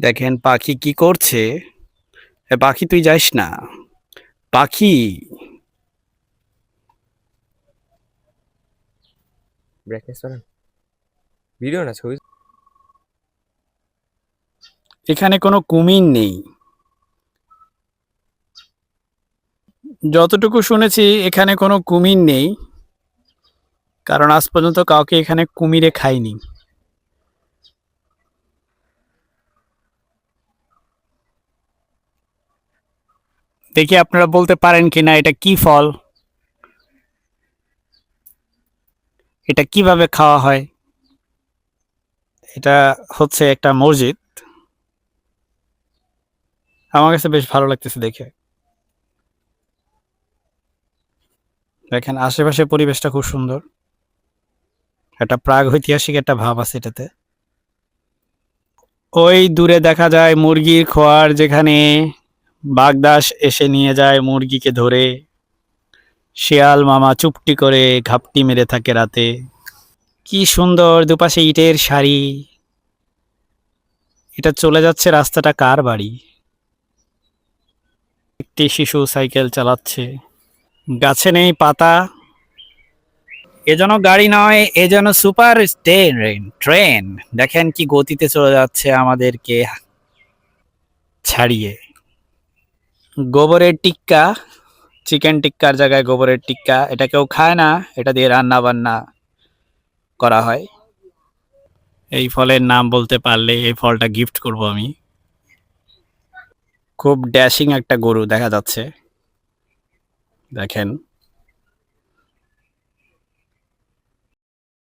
দেখেন পাখি কি করছে? পাখি তুই যাইস না। পাখি! ব্রাইটনেস ভিডিও না ছবি? এখানে কোনো কুমির নেই। যতটুকু শুনেছি এখানে কোনো কুমির নেই। কারণ আজ পর্যন্ত কাউকে এখানে কুমিরে খায়নি দেখি আপনারা বলতে পারেন কিনা, এটা কি ফল? এটা কীভাবে খাওয়া হয়? এটা হচ্ছে একটা মসজিদ। আমার কাছে বেশ ভালো লাগতেছে দেখে। দেখেন আশেপাশে পরিবেশটা খুব সুন্দর। একটা প্রাগ ঐতিহাসিক একটা ভাব আছে এটাতে। ওই দূরে দেখা যায় মুরগির খোয়ার যেখানে বাগদাস এসে নিয়ে যায় মুরগিকে ধরে। শিয়াল মামা চুপটি করে ঘাপটি মেরে থাকে রাতে। কি সুন্দর দুপাশে ইটের শাড়ি। এটা চলে যাচ্ছে রাস্তাটা কার বাড়ি? একটি শিশু সাইকেল চালাচ্ছে। গাছে নেই পাতা। এ যেন গাড়ি নয়, এ যেন সুপার ট্রেন ট্রেন। দেখেন কি গতিতে চলে যাচ্ছে আমাদেরকে ছাড়িয়ে। গোবরের টিক্কা, চিকেন টিক্কার জায়গায় গোবরের টিক্কা, এটা কেউ খায় না, এটা দিয়ে রান্না বান্না করা হয়। এই ফলের নাম বলতে পারলে এই ফলটা গিফট করব আমি। খুব ড্যাশিং একটা গরু দেখা যাচ্ছে। দেখেন।